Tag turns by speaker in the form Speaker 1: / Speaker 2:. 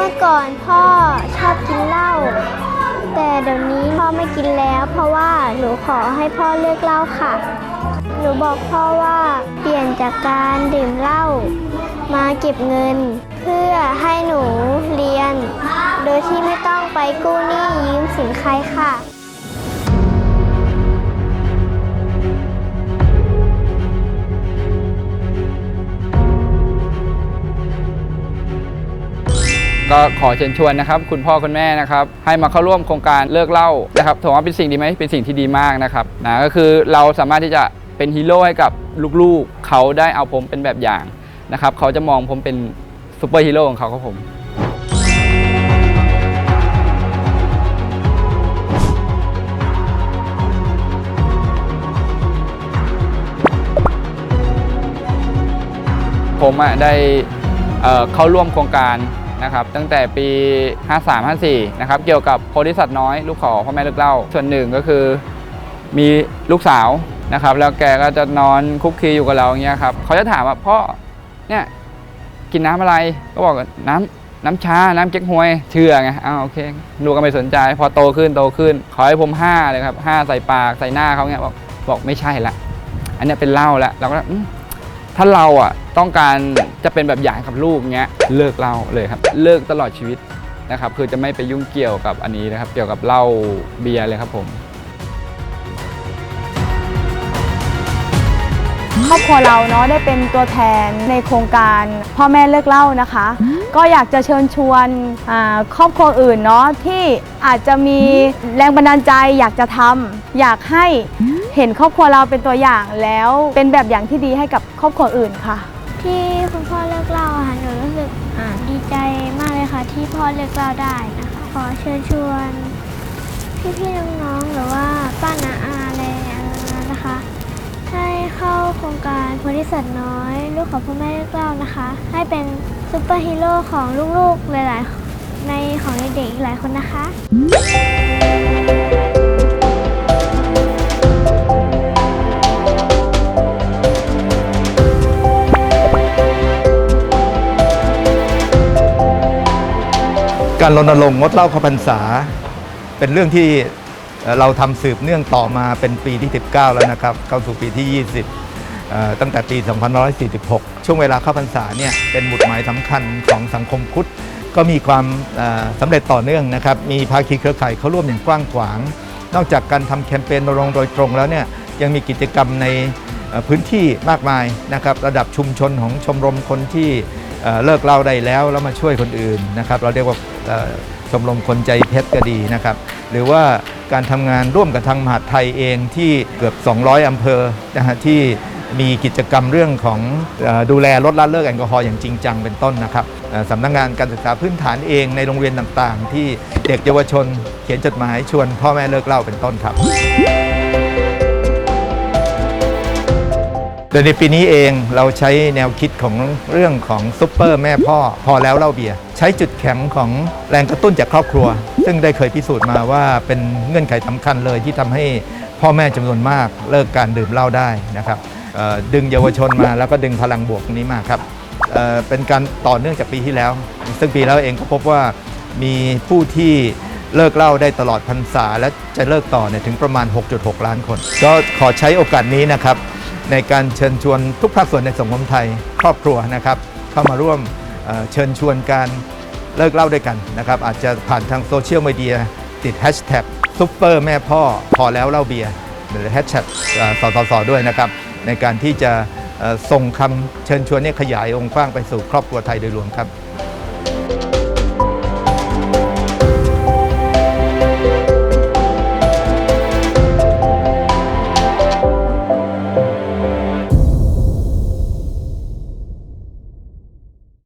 Speaker 1: เมื่อก่อนพ่อชอบกินเหล้าแต่เดี๋ยวนี้พ่อไม่กินแล้ว เพราะว่าหนูขอให้พ่อเลิกเหล้าค่ะ หนูบอกพ่อว่าเปลี่ยนจากการดื่มเหล้ามาเก็บเงิน เพื่อให้หนูเรียน โดยที่ไม่ต้องไปกู้หนี้ยืมสินใครค่ะ
Speaker 2: ก็ขอเชิญชวนนะครับ คุณพ่อคุณแม่นะครับ ให้มาเข้าร่วมโครงการเลิกเล้านะครับถือว่าเป็นสิ่งดีไหมเป็นสิ่งที่ดีมากนะครับนะก็คือเราสามารถที่จะเป็นฮีโร่ให้กับลูกๆ เขาได้เอาผมเป็นแบบอย่างนะครับ เขาจะมองผมเป็นซูเปอร์ฮีโร่ของเขาครับผมผมได้เข้าร่วมโครงการ นะครับตั้งแต่ปี 53-54 นะครับเกี่ยวกับโพธิสัตว์น้อยลูกขอพ่อแม่เลิกเล่า ส่วนหนึ่งก็คือมีลูกสาวนะครับแล้วแกก็จะนอนคุกคีอยู่กับเราอย่างเงี้ยครับเขาจะถามว่าพ่อเนี่ยกินน้ำอะไรก็บอกว่าน้ำน้ำชา น้ำเจ๊กฮวย เชื่อไงอ้าวโอเคลูกก็ไม่สนใจ พอโตขึ้น โตขึ้น ขอให้ผมห้าเลยครับห้าใส่ปาก ใส่หน้าเขาเงี้ย บอก บอกไม่ใช่ละ อันนี้เป็นเหล้าล้วเราก็ ถ้าเราอะต้องการจะเป็นแบบอย่างกับลูกเงี้ยเลิกเหล้าเลยครับ เลิกตลอดชีวิตนะครับคือจะไม่ไปยุ่งเกี่ยวกับอันนี้นะครับ เกี่ยวกับเหล้าเบียร์เลยครับผม
Speaker 3: ครอบครัวเราเนาะได้เป็นตัวแทนในโครงการพ่อแม่เลิกเหล่านะคะ ก็อยากจะเชิญชวนอ่าครอบครัวอื่นเนาะที่อาจจะมีแรงบันดาลใจอยากจะทำอยากให้เห็นครอบครัวเราเป็นตัวอย่างแล้วเป็นแบบอย่างที่ดีให้กับครอบครัวอื่นค่ะ
Speaker 1: ที่คุณพ่อเลิกเหล่าอะค่ะหนูรู้สึกอ่าดีใจมากเลยค่ะ ที่พ่อเลิกเหล่าได้นะคะขอเชิญชวนพี่ๆน้องๆหรือว่าป้านาอาอะไรนะคะ ให้เข้าโครงการโพธิสัตว์น้อย ลูกของพ่อแม่เลิกเหล่านะคะ ให้เป็น ซูเปอร์ฮีโร่ของลูกๆหลายๆ ในของเด็กๆอีกหลายคนนะคะ
Speaker 4: การรณรงค์งดเหล้าเข้าพรรษา เป็นเรื่องที่เอ่อเราทำสืบเนื่องต่อมาเป็นปีที่ 19 แล้วนะครับ เข้าสู่ปีที่ 20 ตั้งแต่ปี 2546 ช่วงเวลาเข้าพรรษาเนี่ยเป็นหมุดหมายสำคัญของสังคมพุทธ ก็มีความสำเร็จต่อเนื่องนะครับ มีภาคีเครือข่ายเข้าร่วมอย่างกว้างขวาง นอกจากการทำแคมเปญรณรงค์โดยตรงแล้วเนี่ยยังมีกิจกรรมในพื้นที่มากมายนะครับ ระดับชุมชนของชมรมคนที่เลิกเล่าได้แล้วแล้วมาช่วยคนอื่นนะครับ เราเรียกว่าชมรมคนใจเพชรก็ดีนะครับ หรือว่าการทำงานร่วมกับทางมหาดไทยเองที่เกือบ 200 อำเภอนะฮะที่ มีกิจกรรมเรื่องของดูแลลดละเลิกแอลกอฮอล์อย่างจริงจังเป็นต้นนะครับสำนักงานการศึกษาพื้นฐานเองในโรงเรียนต่างๆ ที่เด็กเยาวชนเขียนจดหมายชวนพ่อแม่เลิกเหล้าเป็นต้นครับโดยในปีนี้เองเราใช้แนวคิดของเรื่องของซุปเปอร์แม่พ่อ พอแล้วเล่าเบียร์ใช้จุดแข็งของแรงกระตุ้นจากครอบครัว ซึ่งได้เคยพิสูจน์มาว่าเป็นเงื่อนไขสำคัญเลยที่ทำให้พ่อแม่จำนวนมากเลิกการดื่มเหล้าได้นะครับ ดึงเยาวชนมาแล้วก็ดึงพลังบวกนี้มาครับเเป็นการต่อเนื่องจากปีที่แล้ว ซึ่งปีแล้วเองก็พบว่ามีผู้ที่เลิกเหล้าได้ตลอดพรรษา และจะเลิกต่อเนี่ยถึงประมาณ 6.6 ล้านคน ก็ขอใช้โอกาสนี้นะครับ ในการเชิญชวนทุกภาคส่วนในสังคมไทย ครอบครัวนะครับ เข้ามาร่วมเเชิญชวนการเลิกเหล่าด้วยกันนะครับ อาจจะผ่านทางโซเชียลมีเดียติดแฮชแท็กซุปเปอร์แม่พ่อพอแล้วเหล่าเบียร์หรือแฮชแท็กสสสด้วยนะครับ ในการที่จะส่งคำเชิญชวนนี้ขยายองค์กว้างไปสู่ครอบครัวไทยโดยรวมครับ